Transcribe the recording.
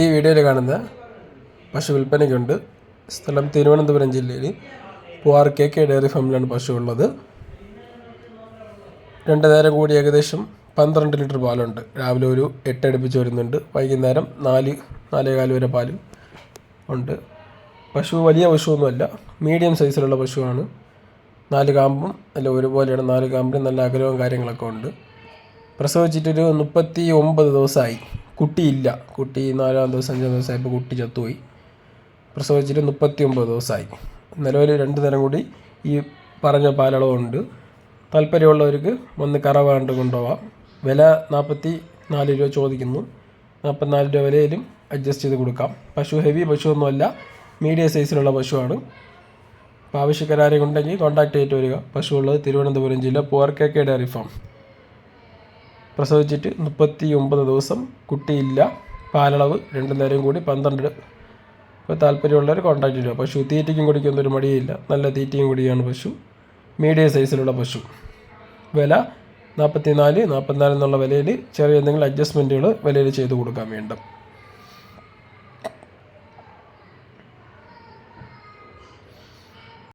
ഈ വീഡിയോയിൽ കാണുന്ന പശു വിൽപ്പനയ്ക്കുണ്ട്. സ്ഥലം തിരുവനന്തപുരം ജില്ലയിൽ പൂവാർ കെ കെ ഡയറി ഫാമിലാണ് പശു ഉള്ളത്. രണ്ട് നേരം കൂടി ഏകദേശം പന്ത്രണ്ട് ലിറ്റർ പാലുണ്ട്. രാവിലെ ഒരു എട്ട് അടുപ്പിച്ച് വരുന്നുണ്ട്. വൈകുന്നേരം നാല് നാലേകാൽ വരെ പാലും ഉണ്ട്. പശു വലിയ പശുവൊന്നുമല്ല മീഡിയം സൈസിലുള്ള പശുവാണ്. നാല് കാമ്പും അല്ല ഒരുപോലെയാണ് നാല് കാമ്പിനും നല്ല അകലവും കാര്യങ്ങളൊക്കെ ഉണ്ട്. പ്രസവിച്ചിട്ടൊരു മുപ്പത്തി ഒമ്പത് ദിവസമായി. കുട്ടിയില്ല. കുട്ടി നാലാം ദിവസം അഞ്ചാം ദിവസം ആയപ്പോൾ കുട്ടി ചത്തുപോയി. പ്രസവിച്ചിട്ട് മുപ്പത്തി ഒമ്പത് ദിവസമായി നിലവിൽ രണ്ട് നേരം കൂടി ഈ പറഞ്ഞ പാലളവുണ്ട്. താല്പര്യമുള്ളവർക്ക് വന്ന് കറവാണ്ട് കൊണ്ടുപോവാം. വില നാൽപ്പത്തി നാല് രൂപ ചോദിക്കുന്നു. നാൽപ്പത്തിനാല് രൂപ വിലയിലും അഡ്ജസ്റ്റ് ചെയ്ത് കൊടുക്കാം. പശു ഹെവി പശുവൊന്നുമല്ല. മീഡിയം സൈസിലുള്ള പശുവാണ്. അപ്പോൾ ആവശ്യക്കാരും ഉണ്ടെങ്കിൽ കോൺടാക്ട് ചെയ്തിട്ട് വരിക. പശു ഉള്ളത് തിരുവനന്തപുരം ജില്ല പോർക്കേക്കേ ഡയറി ഫാം പ്രസവിച്ചിട്ട് മുപ്പത്തി ഒമ്പത് ദിവസം കുട്ടിയില്ല. പാലളവ് രണ്ടു നേരം കൂടി പന്ത്രണ്ട്. ഇപ്പോൾ താല്പര്യമുള്ളവർ കോൺടാക്ട് ചെയ്യുക പശു തീറ്റയ്ക്കും കുടിക്കൊന്നും ഒരു മടിയില്ല. നല്ല തീറ്റയും കുടിയാണ് പശു. മീഡിയം സൈസിലുള്ള പശു. വില നാൽപ്പത്തി നാല് നാൽപ്പത്തിനാല് എന്നുള്ള വിലയിൽ ചെറിയ എന്തെങ്കിലും അഡ്ജസ്റ്റ്മെന്റുകൾ വിലയിൽ ചെയ്തു കൊടുക്കാൻ വേണ്ടും.